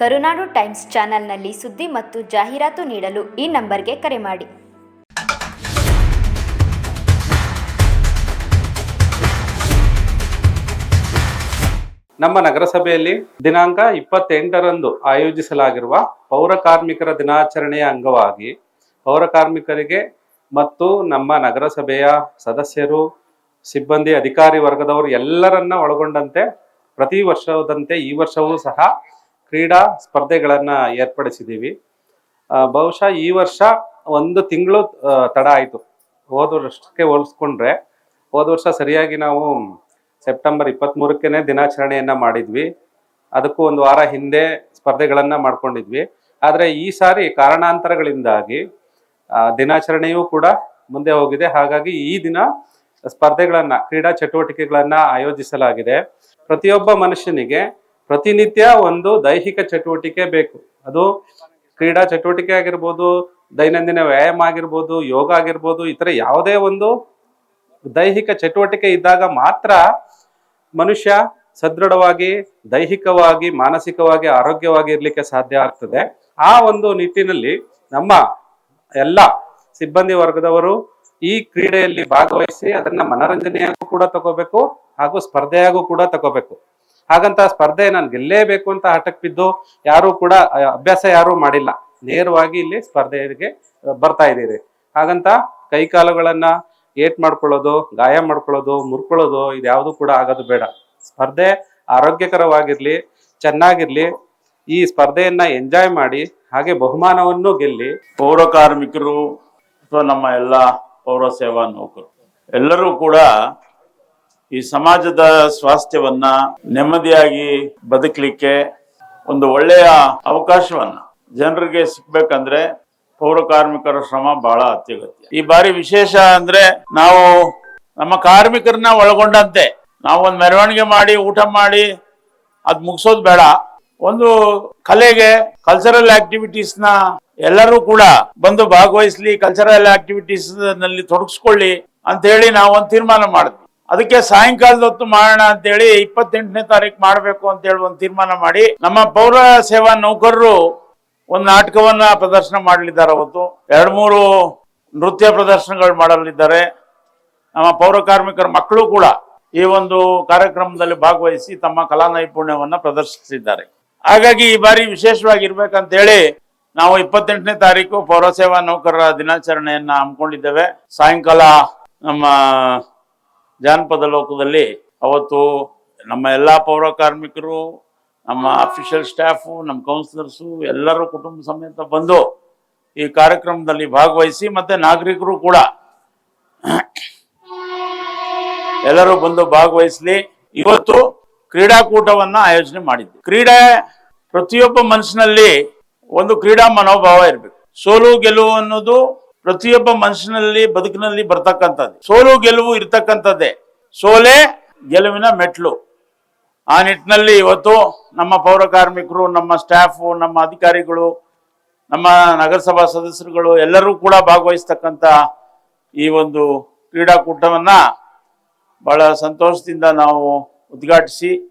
ಕರುನಾಡು times ಚಾನೆಲ್ನಲ್ಲಿ ಸುದ್ದಿ ಮತ್ತು ಜಾಹೀರಾತು ನೀಡಲು ಈ ನಂಬರ್ಗೆ ಕರೆ ಮಾಡಿ. ನಮ್ಮ ನಗರಸಭೆಯಲ್ಲಿ ದಿನಾಂಕ ಇಪ್ಪತ್ತೆಂಟರಂದು ಆಯೋಜಿಸಲಾಗಿರುವ ಪೌರ ಕಾರ್ಮಿಕರ ದಿನಾಚರಣೆಯ ಅಂಗವಾಗಿ ಪೌರ ಕಾರ್ಮಿಕರಿಗೆ ಮತ್ತು ನಮ್ಮ ನಗರಸಭೆಯ ಸದಸ್ಯರು, ಸಿಬ್ಬಂದಿ, ಅಧಿಕಾರಿ ವರ್ಗದವರು ಎಲ್ಲರನ್ನ ಒಳಗೊಂಡಂತೆ ಪ್ರತಿ ವರ್ಷದಂತೆ ಈ ವರ್ಷವೂ ಸಹ ಕ್ರೀಡಾ ಸ್ಪರ್ಧೆಗಳನ್ನು ಏರ್ಪಡಿಸಿದ್ದೀವಿ. ಬಹುಶಃ ಈ ವರ್ಷ ಒಂದು ತಿಂಗಳು ತಡ ಆಯಿತು. ಹೋದ ವರ್ಷಕ್ಕೆ ಹೋಲಿಸ್ಕೊಂಡ್ರೆ, ಹೋದ ವರ್ಷ ಸರಿಯಾಗಿ ನಾವು ಸೆಪ್ಟೆಂಬರ್ ಇಪ್ಪತ್ತ್ಮೂರಕ್ಕೇ ದಿನಾಚರಣೆಯನ್ನು ಮಾಡಿದ್ವಿ. ಅದಕ್ಕೂ ಒಂದು ವಾರ ಹಿಂದೆ ಸ್ಪರ್ಧೆಗಳನ್ನು ಮಾಡ್ಕೊಂಡಿದ್ವಿ. ಆದರೆ ಈ ಸಾರಿ ಕಾರಣಾಂತರಗಳಿಂದಾಗಿ ದಿನಾಚರಣೆಯೂ ಕೂಡ ಮುಂದೆ ಹೋಗಿದೆ. ಹಾಗಾಗಿ ಈ ದಿನ ಸ್ಪರ್ಧೆಗಳನ್ನು, ಕ್ರೀಡಾ ಚಟುವಟಿಕೆಗಳನ್ನು ಆಯೋಜಿಸಲಾಗಿದೆ. ಪ್ರತಿಯೊಬ್ಬ ಮನುಷ್ಯನಿಗೆ ಪ್ರತಿನಿತ್ಯ ಒಂದು ದೈಹಿಕ ಚಟುವಟಿಕೆ ಬೇಕು. ಅದು ಕ್ರೀಡಾ ಚಟುವಟಿಕೆ ಆಗಿರ್ಬೋದು, ದೈನಂದಿನ ವ್ಯಾಯಾಮ ಆಗಿರ್ಬೋದು, ಯೋಗ ಆಗಿರ್ಬೋದು ಇತರ ಯಾವುದೇ ಒಂದು ದೈಹಿಕ ಚಟುವಟಿಕೆ ಇದ್ದಾಗ ಮಾತ್ರ ಮನುಷ್ಯ ಸದೃಢವಾಗಿ, ದೈಹಿಕವಾಗಿ, ಮಾನಸಿಕವಾಗಿ ಆರೋಗ್ಯವಾಗಿ ಇರ್ಲಿಕ್ಕೆ ಸಾಧ್ಯ ಆಗ್ತದೆ. ಆ ಒಂದು ನಿಟ್ಟಿನಲ್ಲಿ ನಮ್ಮ ಎಲ್ಲ ಸಿಬ್ಬಂದಿ ವರ್ಗದವರು ಈ ಕ್ರೀಡೆಯಲ್ಲಿ ಭಾಗವಹಿಸಿ ಅದನ್ನ ಮನರಂಜನೆಯಾಗೂ ಕೂಡ ತಗೋಬೇಕು ಹಾಗೂ ಸ್ಪರ್ಧೆಯಾಗೂ ಕೂಡ ತಗೋಬೇಕು. ಹಾಗಂತ ಸ್ಪರ್ಧೆ ನಾನು ಗೆಲ್ಲೇಬೇಕು ಅಂತ ಹಠಕ್ ಬಿದ್ದು ಯಾರು ಕೂಡ ಅಭ್ಯಾಸ ಯಾರು ಮಾಡಿಲ್ಲ. ನೇರವಾಗಿ ಇಲ್ಲಿ ಸ್ಪರ್ಧೆಗೆ ಬರ್ತಾ ಇದ್ದೀರಿ. ಹಾಗಂತ ಕೈಕಾಲುಗಳನ್ನ ಏಟ್ ಮಾಡ್ಕೊಳ್ಳೋದು, ಗಾಯ ಮಾಡ್ಕೊಳ್ಳೋದು, ಮುರ್ಕೊಳ್ಳೋದು ಇದ್ಯಾವುದು ಕೂಡ ಆಗೋದು ಬೇಡ. ಸ್ಪರ್ಧೆ ಆರೋಗ್ಯಕರವಾಗಿರ್ಲಿ, ಚೆನ್ನಾಗಿರ್ಲಿ, ಈ ಸ್ಪರ್ಧೆಯನ್ನ ಎಂಜಾಯ್ ಮಾಡಿ, ಹಾಗೆ ಬಹುಮಾನವನ್ನು ಗೆಲ್ಲಿ. ಪೌರ ಕಾರ್ಮಿಕರು ಅಥವಾ ನಮ್ಮ ಎಲ್ಲ ಪೌರ ಸೇವಾ ನೌಕರು ಎಲ್ಲರೂ ಕೂಡ ಈ ಸಮಾಜದ ಸ್ವಾಸ್ಥ್ಯವನ್ನ ನೆಮ್ಮದಿಯಾಗಿ ಬದುಕಲಿಕ್ಕೆ ಒಂದು ಒಳ್ಳೆಯ ಅವಕಾಶವನ್ನ ಜನರಿಗೆ ಸಿಗ್ಬೇಕಂದ್ರೆ ಪೌರ ಕಾರ್ಮಿಕರ ಶ್ರಮ ಬಹಳ ಅತ್ಯಗತ್ಯ. ಈ ಬಾರಿ ವಿಶೇಷ ಅಂದ್ರೆ ನಾವು ನಮ್ಮ ಕಾರ್ಮಿಕರನ್ನ ಒಳಗೊಂಡಂತೆ ನಾವು ಒಂದು ಮೆರವಣಿಗೆ ಮಾಡಿ, ಊಟ ಮಾಡಿ, ಅದ್ ಮುಗಿಸೋದು ಬೇಡ. ಒಂದು ಕಲೆಗೆ ಕಲ್ಚರಲ್ನ ಎಲ್ಲರೂ ಕೂಡ ಬಂದು ಭಾಗವಹಿಸ್ಲಿ ಕಲ್ಚರಲ್ ಆಕ್ಟಿವಿಟೀಸ್ನಲ್ಲಿ ತೊಡಗಿಸ್ಕೊಳ್ಳಿ ಅಂತ ಹೇಳಿ ನಾವು ಒಂದು ತೀರ್ಮಾನ ಮಾಡಿದ್ವಿ. ಅದಕ್ಕೆ ಸಾಯಂಕಾಲದ ಹೊತ್ತು ಮಾಡೋಣ ಅಂತ ಹೇಳಿ ಇಪ್ಪತ್ತೆಂಟನೇ ತಾರೀಕು ಮಾಡಬೇಕು ಅಂತ ಹೇಳಿ ಒಂದು ತೀರ್ಮಾನ ಮಾಡಿ ನಮ್ಮ ಪೌರ ಸೇವಾ ನೌಕರರು ಒಂದು ನಾಟಕವನ್ನ ಪ್ರದರ್ಶನ ಮಾಡಲಿದ್ದಾರೆ ಅವತ್ತು. ಎರಡು ಮೂರು ನೃತ್ಯ ಪ್ರದರ್ಶನಗಳು ಮಾಡಲಿದ್ದಾರೆ. ನಮ್ಮ ಪೌರ ಕಾರ್ಮಿಕರ ಮಕ್ಕಳು ಕೂಡ ಈ ಒಂದು ಕಾರ್ಯಕ್ರಮದಲ್ಲಿ ಭಾಗವಹಿಸಿ ತಮ್ಮ ಕಲಾ ನೈಪುಣ್ಯವನ್ನು ಪ್ರದರ್ಶಿಸಿದ್ದಾರೆ. ಹಾಗಾಗಿ ಈ ಬಾರಿ ವಿಶೇಷವಾಗಿರ್ಬೇಕಂತ ಹೇಳಿ ನಾವು ಇಪ್ಪತ್ತೆಂಟನೇ ತಾರೀಕು ಪೌರಸೇವಾ ನೌಕರರ ದಿನಾಚರಣೆಯನ್ನ ಹಮ್ಮಿಕೊಂಡಿದ್ದೇವೆ. ಸಾಯಂಕಾಲ ನಮ್ಮ ಜಾನಪದ ಲೋಕದಲ್ಲಿ ಅವತ್ತು ನಮ್ಮ ಎಲ್ಲ ಪೌರ ಕಾರ್ಮಿಕರು, ನಮ್ಮ ಅಫಿಷಿಯಲ್ ಸ್ಟಾಫು ನಮ್ಮ ಕೌನ್ಸಿಲರ್ಸು ಎಲ್ಲರೂ ಕುಟುಂಬ ಸಮೇತ ಬಂದು ಈ ಕಾರ್ಯಕ್ರಮದಲ್ಲಿ ಭಾಗವಹಿಸಿ ಮತ್ತು ನಾಗರಿಕರು ಕೂಡ ಎಲ್ಲರೂ ಬಂದು ಭಾಗವಹಿಸಲಿ. ಇವತ್ತು ಕ್ರೀಡಾಕೂಟವನ್ನು ಆಯೋಜನೆ ಮಾಡಿದ್ವಿ. ಕ್ರೀಡೆ ಪ್ರತಿಯೊಬ್ಬ ಮನುಷ್ಯನಲ್ಲಿ ಒಂದು ಕ್ರೀಡಾ ಮನೋಭಾವ ಇರಬೇಕು. ಸೋಲು ಗೆಲುವು ಅನ್ನೋದು ಪ್ರತಿಯೊಬ್ಬ ಮನುಷ್ಯನಲ್ಲಿ, ಬದುಕಿನಲ್ಲಿ ಬರ್ತಕ್ಕಂಥದ್ದು. ಸೋಲು, ಗೆಲುವು ಇರ್ತಕ್ಕಂಥದ್ದೇ. ಸೋಲೆ, ಗೆಲುವಿನ ಮೆಟ್ಲು. ಆ ನಿಟ್ಟಿನಲ್ಲಿ ಇವತ್ತು ನಮ್ಮ ಪೌರ ಕಾರ್ಮಿಕರು, ನಮ್ಮ ಸ್ಟಾಫು, ನಮ್ಮ ಅಧಿಕಾರಿಗಳು, ನಮ್ಮ ನಗರಸಭಾ ಸದಸ್ಯರುಗಳು ಎಲ್ಲರೂ ಕೂಡ ಭಾಗವಹಿಸ್ತಕ್ಕಂಥ ಈ ಒಂದು ಕ್ರೀಡಾಕೂಟವನ್ನು ಬಹಳ ಸಂತೋಷದಿಂದ ನಾವು ಉದ್ಘಾಟಿಸಿ